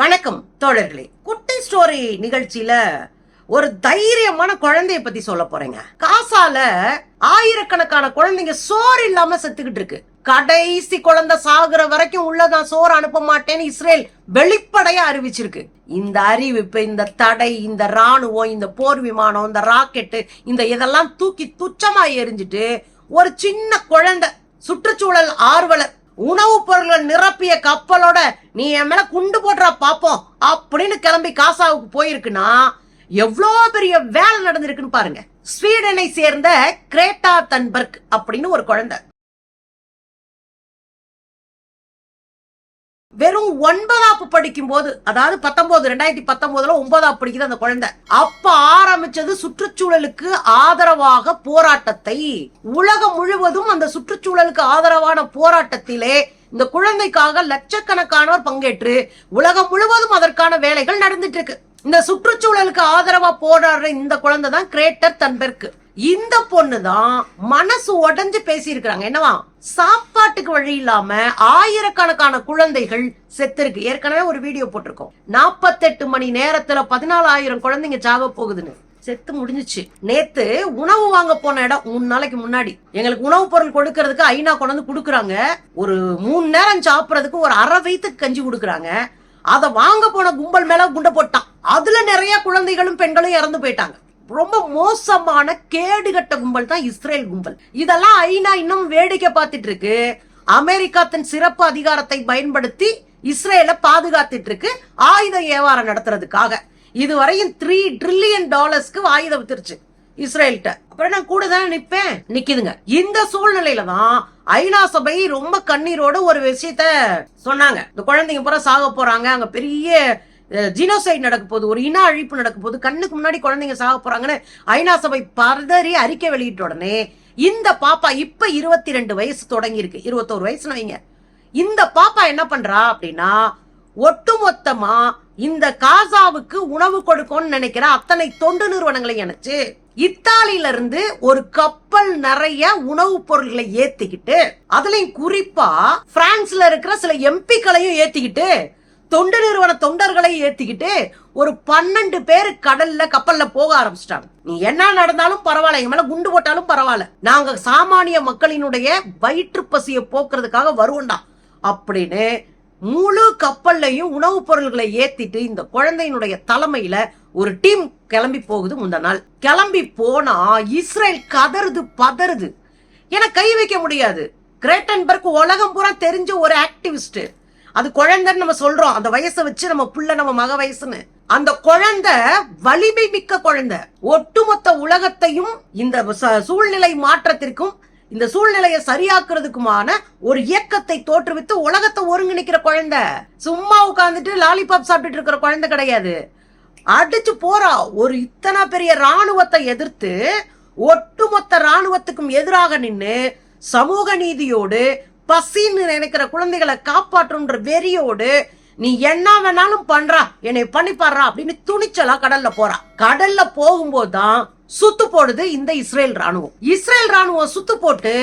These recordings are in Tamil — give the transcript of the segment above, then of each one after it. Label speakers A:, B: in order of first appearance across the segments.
A: வணக்கம் தோழர்களே. குட்டி ஸ்டோரி நிகழ்ச்சியில ஒரு தைரியமான குழந்தைய பத்தி சொல்ல போறேங்க. காசால ஆயிரக்கணக்கான குழந்தைங்க சோறு இல்லாம செத்துக்கிட்டு இருக்கு. கடைசி குழந்தை சாகுற வரைக்கும் உள்ளதான் சோறு அனுப்ப மாட்டேன்னு இஸ்ரேல் வெளிப்படையா அறிவிச்சிருக்கு. இந்த அறிவிப்பு இந்த தடை இந்த ராணுவம் இந்த போர் விமானம் இந்த ராக்கெட்டு இந்த இதெல்லாம் தூக்கி துச்சமா எரிஞ்சிட்டு ஒரு சின்ன குழந்தை சுற்றுச்சூழல் ஆர்வலர் உணவுப் பொருள்கள் நிரப்பிய கப்பலோட நீ என் மேல குண்டு போடுறா பாப்போம். அப்படின்னு கிளம்பி காசாவுக்கு போயிருக்குன்னா எவ்வளோ பெரிய வேலை நடந்திருக்குன்னு பாருங்க. ஸ்வீடனை சேர்ந்த கிரேட்டா தன்பர்க் அப்படின்னு ஒரு குழந்தை. வெறும் ஒன்பதாப்பு படிக்கும் போது அதாவது பத்தொன்பது ரெண்டாயிரத்தி பத்தொன்பதுல ஒன்பதாப்பு படிக்குது அந்த குழந்தை. அப்ப ஆரம்பிச்சது சுற்றுச்சூழலுக்கு ஆதரவாக போராட்டத்தை. உலகம் முழுவதும் அந்த சுற்றுச்சூழலுக்கு ஆதரவான போராட்டத்திலே இந்த குழந்தைக்காக லட்சக்கணக்கானோர் பங்கேற்று உலகம் முழுவதும் அதற்கான வேலைகள் நடந்துட்டு இருக்கு. இந்த சுற்றுச்சூழலுக்கு ஆதரவா போராடுற இந்த குழந்தை தான் கிரேட்டர் தன்பெர்க் இந்த பொண்ணு தான் மனசு உடஞ்சு பேசியிருக்கிறாங்க. என்னவா? சாப்பாட்டுக்கு வழி இல்லாம ஆயிரக்கணக்கான குழந்தைகள் செத்துருக்கு. ஏற்கனவே ஒரு வீடியோ போட்டிருக்கோம். நாற்பத்தெட்டு மணி நேரத்துல பதினாலாயிரம் குழந்தைங்க சாக போகுதுன்னு. செத்து முடிஞ்சுச்சு. நேத்து உணவு வாங்க போன இடம் மூணு நாளைக்கு முன்னாடி. எங்களுக்கு உணவுப் பொருள் கொடுக்கறதுக்கு ஐநா கொண்டு கொடுக்குறாங்க. ஒரு மூணு நேரம் சாப்பிடறதுக்கு ஒரு அரை வயிற்றுக்கு கஞ்சி கொடுக்குறாங்க. அதை வாங்க போன கும்பல் மேல குண்டை போட்டான். அதுல நிறைய குழந்தைகளும் பெண்களும் இறந்து போயிட்டாங்க. ரொம்ப மோசமான கேடுகட்ட கும்பல் தான் இஸ்ரேல் கும்பல். இதெல்லாம் ஐநா இன்னும் வேடிக்கை பார்த்துட்டு இருக்கு அமெரிக்கா தன் சிறப்பு அதிகாரத்தை பயன்படுத்தி இஸ்ரேலை பாதுகாத்துட்டு இருக்கு ஆயுத வியாபாரம் நடத்துறதுக்காக. இதுவரையும் த்ரீ ட்ரில்லியன் டாலர்ஸ்க்கு ஆயுதம் வித்துருச்சு இஸ்ரேல்கிட்ட. அப்புறம் நான் கூட தானே நிப்பேன். நிக்குதுங்க. இந்த சூழ்நிலையில தான் ஐநா சபை ரொம்ப கண்ணீரோட ஒரு விஷயத்த சொன்னாங்க. இந்த குழந்தைங்க பூரா சாக போறாங்க. அங்க பெரிய ஜினோசைட் நடக்க போகுது ஒரு இன அழிப்பு நடக்க போகுது கண்ணுக்கு முன்னாடி குழந்தைங்க சாக போறாங்கன்னு ஐநா சபை பதறி அறிக்கை வெளியிட்ட உடனே இந்த பாப்பா இப்ப இருபத்தி ரெண்டு வயசு தொடங்கி இருக்கு இருபத்தோரு வயசுல வைங்க. இந்த பாப்பா என்ன பண்றா அப்படின்னா ஒட்டுமொத்தமா இந்த காசாவுக்கு உணவு கொடுக்கும்னு நினைக்கிற அத்தனை தொண்டு நிறுவனங்களை இணைச்சு இத்தாலியில இருந்து ஒரு கப்பல் நிறைய உணவுப் பொருட்களை ஏத்திக்கிட்டு அதுலயும் குறிப்பா பிரான்ஸ்ல இருக்கிற சில எம்பிக்களையும் ஏத்திக்கிட்டு தொண்டு நிறுவன தொண்டர்களை ஏத்திக்கிட்டு ஒரு பன்னெண்டு பேர் கடல்ல கப்பல்ல போக ஆரம்பிச்சிட்டாங்க. நீ என்ன நடந்தாலும் பரவாயில்ல எங்க மேல குண்டு போட்டாலும் பரவாயில்ல. நாங்க சாமானிய மக்களினுடைய வயிற்று பசியை போக்குறதுக்காக வருவோம்டா. அப்படின்னு முழு கப்பல்லையும் உணவுப் பொருள்களை ஏத்திட்டு இந்த குழந்தையினுடைய தலைமையில ஒரு டீம் கிளம்பி போகுது முந்த நாள். கிளம்பி போனா இஸ்ரேல் கதறுது பதறுது. என கை வைக்க முடியாது. கிரேட்டன்பர்க் உலகம் பூரா தெரிஞ்ச ஒரு ஆக்டிவிஸ்ட் அது குழந்தைன்னு நம்ம சொல்றோம். அந்த வயசை வச்சு நம்ம புள்ள நம்ம மக வயசுன்னு. அந்த குழந்தை வலிமை மிக்க குழந்தை. ஒட்டுமொத்த உலகத்தையும் இந்த ச- சூழ்நிலை மாற்றத்திற்கும் இந்த சூழ்நிலையை சரியாக்குறதுக்குமான ஒரு இயக்கத்தை தோற்றுவித்து உலகத்தை ஒருங்கிணைக்கிற குழந்தை. சும்மா உட்காந்துட்டு லாலிபாப் சாப்பிட்டுட்டு இருக்கிற குழந்தை கிடையாது. அடிச்சு போறா. ஒரு இத்தனை பெரிய ராணுவத்தை எதிர்த்து ஒட்டுமொத்த ராணுவத்துக்கும் எதிராக நின்று சமூக நீதியோடு பசின்னு நினைக்கிற குழந்தைகளை காப்பாற்றுன்ற வெறியோடு நீ என்ன வேணாலும் பண்றா என்னை பண்ணி பாடுறா அப்படின்னு துணிச்சலா கடல்ல போறா. கடல்ல போகும்போது தான் சுத்து போடுது இந்த இஸ்ரேல் ராணுவம் இஸ்ரேல் ராணுவம் சுத்து போட்டு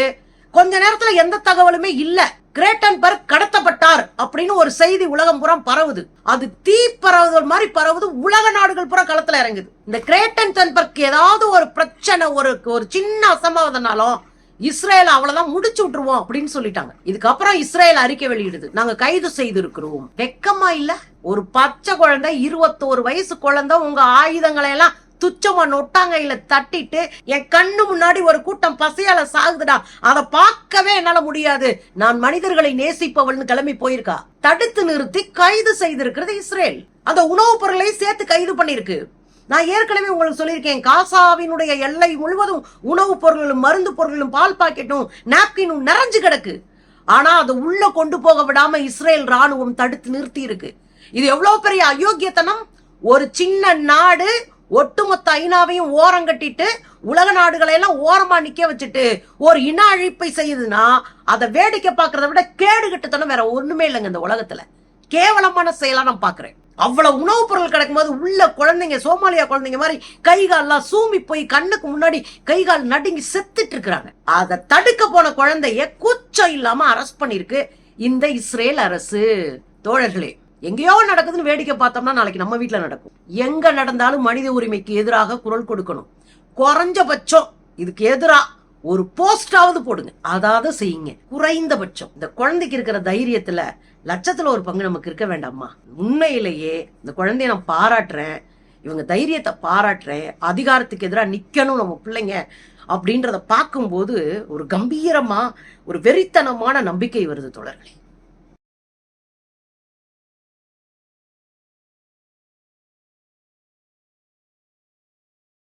A: கொஞ்ச நேரத்துல எந்த தகவலுமே இல்ல. கிரேட்டன்பர்க் கடத்தப்பட்டார் அப்படின்னு ஒரு செய்தி உலகம் புறம் பரவுது. அது தீ பரவுதல் மாதிரி பரவுது உலக நாடுகள் புறம் களத்துல இறங்குது. இந்த கிரேட்டன்பர்க் ஏதாவது ஒரு பிரச்சனை ஒரு ஒரு சின்ன அசம்பாவிதனாலும் இஸ்ரேல் அவ்வளவுதான் முடிச்சு விட்டுருவோம் அப்படின்னு சொல்லிட்டாங்க. இதுக்கப்புறம் இஸ்ரேல் அறிக்கை வெளியிடுது. நாங்க கைது செய்திருக்கிறோம். வெக்கமா இல்ல. ஒரு பச்சை குழந்தை இருபத்தோரு வயசு குழந்தை உங்க ஆயுதங்களை எல்லாம் துச்சமா நொட்டாங்கையில தட்டிட்டு என் கண்ணு முன்னாடி ஒரு கூட்டம் பசையால சாகுதுடா. அதை பார்க்கவே என்னால முடியாது. நான் மனிதர்களை நேசிப்பவள்னு கிளம்பி போயிருக்கா. தடுத்து நிறுத்தி கைது செய்திருக்கிறது இஸ்ரேல். அந்த உணவுப் பொருளையும் சேர்த்து கைது பண்ணிருக்கு நான் ஏற்கனவே உங்களுக்கு சொல்லியிருக்கேன் காசாவினுடைய எல்லை முழுவதும் உணவுப் பொருள்களும் மருந்து பொருள்களும் பால் பாக்கெட்டும் நாப்கினும் நிறைஞ்சு கிடக்கு. ஆனா அதை உள்ள கொண்டு போக விடாம இஸ்ரேல் ராணுவம் தடுத்து நிறுத்தி இருக்கு இது எவ்வளவு பெரிய அயோக்கியத்தனம்? ஒரு சின்ன நாடு ஒட்டுமொத்த ஐநாவையும் ஓரம் கட்டிட்டு உலக நாடுகளை எல்லாம் ஓரமா நிக்க வச்சுட்டு ஒரு இன அழிப்பை செய்யுதுன்னா அதை வேடிக்கை பார்க்கறத விட கேடு கட்டுத்தனம் வேற ஒண்ணுமே இல்லைங்க இந்த உலகத்துல. கேவலமான செயலா நான் பாக்குறேன். அவ்வளவு உணவுப் பொருள் கிடைக்கும்போது உள்ள குழந்தைங்க சோமாலியா குழந்தைங்க மாதிரி கை கால்லாம் சூமி போய் கண்ணுக்கு முன்னாடி கை கால் நடுங்கி செத்துட்டு இருக்கிறாங்க. அதை தடுக்க போன குழந்தைய கூச்சம் இல்லாம அரெஸ்ட் பண்ணிருக்கு இந்த இஸ்ரேல் அரசு. தோழர்களே எங்கேயோ நடக்குதுன்னு வேடிக்கை பார்த்தோம்னா நாளைக்கு நம்ம வீட்டில் நடக்கும். எங்க நடந்தாலும் மனித உரிமைக்கு எதிராக குரல் கொடுக்கணும். குறைஞ்சபட்சம் இதுக்கு எதிரா ஒரு போஸ்டாவது போடுங்க. அதாவது செய்யுங்க. குறைந்தபட்சம். இந்த குழந்தைக்கு இருக்கிற தைரியத்துல லட்சத்துல ஒரு பங்கு நமக்கு இருக்க வேண்டாமா உண்மையிலேயே இந்த குழந்தைய நான் பாராட்டுறேன். இவங்க தைரியத்தை பாராட்டுறேன். அதிகாரத்துக்கு எதிராக நிக்கணும் நம்ம பிள்ளைங்க அப்படின்றத பார்க்கும்போது ஒரு கம்பீரமா ஒரு வெறித்தனமான நம்பிக்கை வருது தொடர்களே